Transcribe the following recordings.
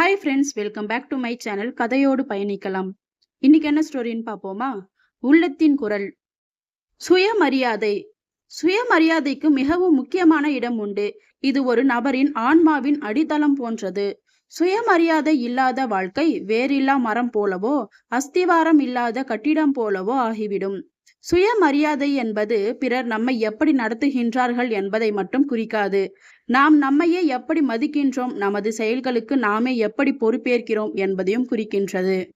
Hi friends welcome back to my channel கதையோடு பயணிக்கலாம். இன்னைக்கு என்ன ஸ்டோரின்னு பார்ப்போமா? உள்ளத்தின் குரல். சுயமரியாதை. சுயமரியாதைக்கு மிகவும் முக்கியமான இடம் உண்டு. இது ஒரு நபரின் ஆன்மாவின் அடித்தளம் போன்றது. சுயமரியாதை இல்லாத வாழ்க்கை வேறில்லா மரம் போலவோ அஸ்திவாரம் இல்லாத கட்டிடம் போலவோ ஆகிவிடும். சுயமரியாதை என்பது பிறர் நம்மை எப்படி நடத்துகின்றார்கள் என்பதை மட்டும் குறிக்காது. நாம் நம்மையே எப்படி மதிக்கின்றோம் நமது செயல்களுக்கு நாமே எப்படி பொறுப்பேற்கிறோம் என்பதையும் குறிக்கின்றது.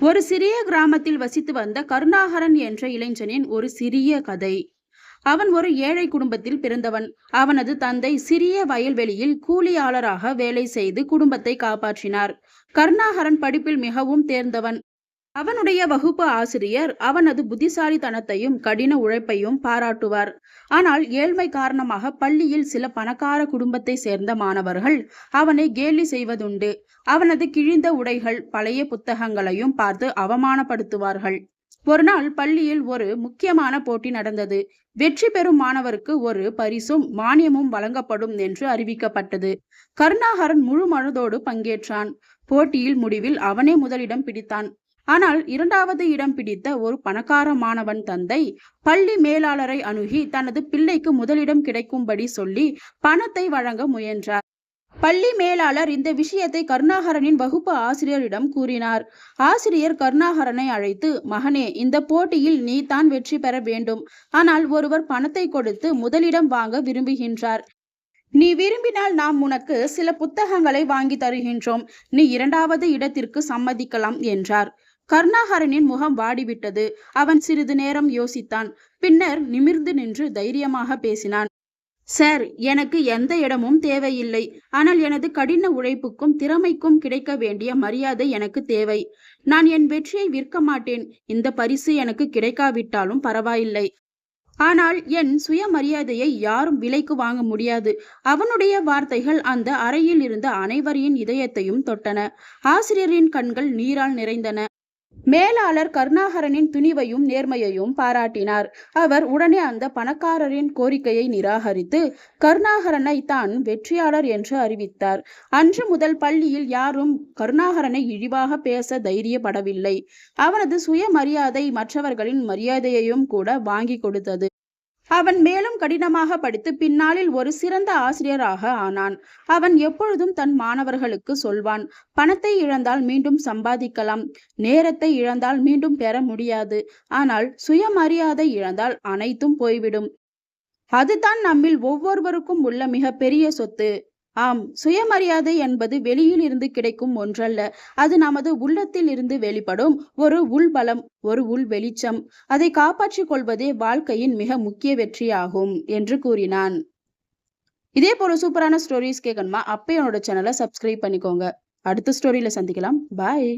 ஒரு சிறிய கிராமத்தில் வசித்து வந்த கருணாகரன் என்ற இளைஞனின் ஒரு சிறிய கதை. அவன் ஒரு ஏழை குடும்பத்தில் பிறந்தவன். அவனது தந்தை சிறிய வயல்வெளியில் கூலியாளராக வேலை செய்து குடும்பத்தை காப்பாற்றினார். கருணாகரன் படிப்பில் மிகவும் தேர்ந்தவன். அவனுடைய வகுப்பு ஆசிரியர் அவனது புத்திசாலித்தனத்தையும் கடின உழைப்பையும் பாராட்டுவார். ஆனால் ஏழ்மை காரணமாக பள்ளியில் சில பணக்கார குடும்பத்தை சேர்ந்த மாணவர்கள் அவனை கேலி செய்வதுண்டு. அவனது கிழிந்த உடைகள் பழைய புத்தகங்களையும் பார்த்து அவமானப்படுத்துவார்கள். ஒருநாள் பள்ளியில் ஒரு முக்கியமான போட்டி நடந்தது. வெற்றி பெறும் மாணவருக்கு ஒரு பரிசும் மானியமும் வழங்கப்படும் என்று அறிவிக்கப்பட்டது. கருணாகரன் முழு மனதோடு பங்கேற்றான். போட்டியில் முடிவில் அவனே முதலிடம் பிடித்தான். ஆனால் இரண்டாவது இடம் பிடித்த ஒரு பணக்கார மாணவன் தந்தை பள்ளி மேலாளரை அணுகி தனது பிள்ளைக்கு முதலிடம் கிடைக்கும்படி சொல்லி பணத்தை வழங்க முயன்றார். பள்ளி மேலாளர் இந்த விஷயத்தை கருணாகரனின் வகுப்பு ஆசிரியரிடம் கூறினார். ஆசிரியர் கருணாகரனை அழைத்து மகனே இந்த போட்டியில் நீ தான் வெற்றி பெற வேண்டும். ஆனால் ஒருவர் பணத்தை கொடுத்து முதலிடம் வாங்க விரும்புகின்றார். நீ விரும்பினால் நாம் உனக்கு சில புத்தகங்களை வாங்கி தருகின்றோம். நீ இரண்டாவது இடத்திற்கு சம்மதிக்கலாம் என்றார். கருணாகரனின் முகம் வாடிவிட்டது. அவன் சிறிது நேரம் யோசித்தான். பின்னர் நிமிர்ந்து நின்று தைரியமாக பேசினான். சார் எனக்கு எந்த இடமும் தேவையில்லை. ஆனால் எனது கடின உழைப்புக்கும் திறமைக்கும் கிடைக்க வேண்டிய மரியாதை எனக்கு தேவை. நான் என் வெற்றியை விற்க மாட்டேன். இந்த பரிசு எனக்கு கிடைக்காவிட்டாலும் பரவாயில்லை. ஆனால் என் சுயமரியாதையை யாரும் விலைக்கு வாங்க முடியாது. அவனுடைய வார்த்தைகள் அந்த அறையில் இருந்த அனைவரின் இதயத்தையும் தொட்டன. ஆசிரியரின் கண்கள் நீரால் நிறைந்தன. மேலாளர் கருணாகரனின் துணிவையும் நேர்மையையும் பாராட்டினார். அவர் உடனே அந்த பணக்காரரின் கோரிக்கையை நிராகரித்து கருணாகரனை தான் வெற்றியாளர் என்று அறிவித்தார். அன்று முதல் பள்ளியில் யாரும் கருணாகரனை இழிவாக பேச தைரியப்படவில்லை. அவனது சுயமரியாதை மற்றவர்களின் மரியாதையையும் கூட வாங்கி கொடுத்தது. அவன் மேலும் கடினமாக படித்து பின்னாளில் ஒரு சிறந்த ஆசிரியராக ஆனான். அவன் எப்பொழுதும் தன் மாணவர்களுக்கு சொல்வான் பணத்தை இழந்தால் மீண்டும் சம்பாதிக்கலாம் நேரத்தை இழந்தால் மீண்டும் பெற முடியாது ஆனால் சுயமரியாதை இழந்தால் அனைத்தும் போய்விடும். அதுதான் நம்மில் ஒவ்வொருவருக்கும் உள்ள மிக பெரிய சொத்து. ஆம் சுயமரியாதை என்பது வெளியில் இருந்து கிடைக்கும் ஒன்றல்ல. அது நமது உள்ளத்தில் இருந்து வெளிப்படும் ஒரு உள்பலம் ஒரு உள் வெளிச்சம். அதை காப்பாற்றிக் கொள்வதே வாழ்க்கையின் மிக முக்கிய வெற்றியாகும் என்று கூறினான். இதே போல சூப்பரான ஸ்டோரிஸ் கேட்கணுமா அப்போ என்னோட சேனலை சப்ஸ்கிரைப் பண்ணிக்கோங்க. அடுத்த ஸ்டோரியில சந்திக்கலாம். பாய்